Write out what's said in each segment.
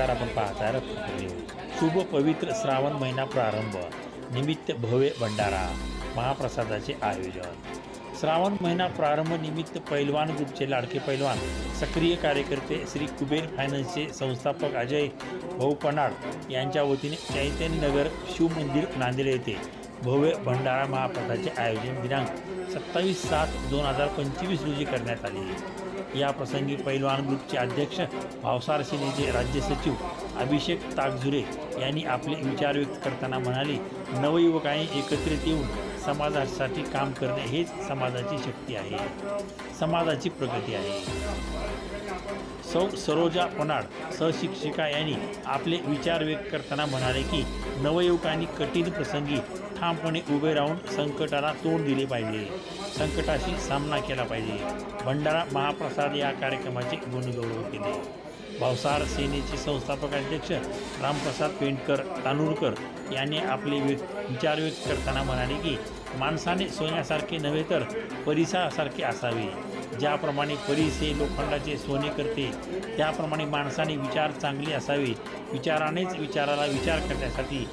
नमस्कार आपण पाहता शुभ पवित्र श्रावण महिना प्रारंभ. निमित्त भव्य भंडारा. महाप्रसादाचे आयोजन. श्रावण महिना प्रारंभ निमित्त पैलवान ग्रुपचे लाडके पैलवान सक्रिय कार्यकर्ते श्री कुबेर फायनान्सचे संस्थापक अजय भाऊ पनाड यांच्या वतीने चैतन्यनगर शिवमंदिर नांदेड येथे भव्य भंडारा महाप्रसादाचे आयोजन दिनांक सत्तावीस सात दोन हजार पंचवीस रोजी करण्यात आले. या प्रसंगी पैलवान ग्रुपचे अध्यक्ष भावसार सेनेचे राज्य सचिव अभिषेक ताकझुरे यांनी आपले विचार व्यक्त करताना म्हणाले नवयुवकांनी एकत्रित येऊन समाजासाठी काम करणे हेच समाजाची शक्ती आहे. समाजाची प्रगती आहे. सौ सरोजा पनाड सहशिक्षिका यांनी आपले विचार व्यक्त करताना म्हणाले की नवयुवकांनी कठीण प्रसंगी ठामपणे उभे राहून संकटाला तोंड दिले पाहिजे. संकटाशी सामना केला पाहिजे. भंडारा महाप्रसाद या कार्यक्रमाचे गुणगौरव केले. भावसार सेनेचे संस्थापक अध्यक्ष रामप्रसाद पेंडकर तानूरकर यांनी आपले व्यक्त विचार व्यक्त करताना म्हणाले की माणसाने सोन्यासारखे नव्हे तर परिसासारखे असावे. ज्याप्रमाणे परीस हे लोखंडाचे सोने करते त्याप्रमाणे माणसाने विचार चांगले असावे. विचारानेच विचाराला विचार करण्यासाठी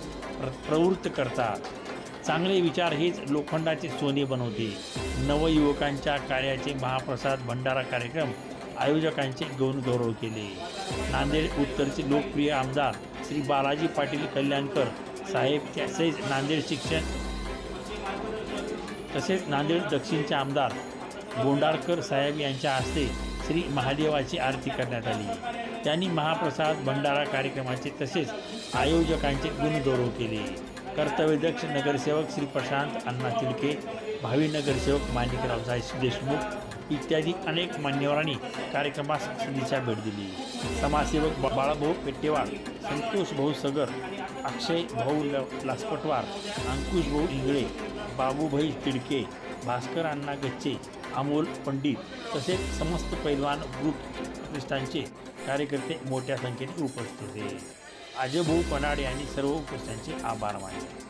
प्र प्रवृत्त करतात चांगले विचार हेच लोखंडाचे सोने बनवते. नवयुवकांच्या कार्याचे महाप्रसाद भंडारा कार्यक्रम आयोजकांचे गौण गौरव केले. नांदेड उत्तरचे लोकप्रिय आमदार श्री बालाजी पाटील कल्याणकर साहेब तसेच नांदेड शिक्षण तसेच नांदेड दक्षिणचे आमदार बोंडारकर साहेब यांच्या हस्ते श्री महादेवाची आरती करण्यात आली. त्यांनी महाप्रसाद भंडारा कार्यक्रमाचे तसेच आयोजकांचे गुणगौरव केले. कर्तव्यदक्ष नगरसेवक श्री प्रशांत अण्णा तिलके भावी नगरसेवक माणिकराव जाय देशमुख इत्यादी अनेक मान्यवरांनी कार्यक्रमास दिशा भेट दिली. समाजसेवक बाळाभाऊ पेट्टेवार संतोष भाऊ सगर अक्षय भाऊ ल लासपटवार अंकुश भाऊ इंगळे बाबूभाई तिडके भास्कर अण्णा गच्चे अमोल पंडित तसेच समस्त पैलवान ग्रुप प्रतिष्ठानचे कार्यकर्ते मोठ्या संख्येने उपस्थित होते. अजयभाऊ पनाड यांनी सर्व उपस्थितांचे आभार मानले.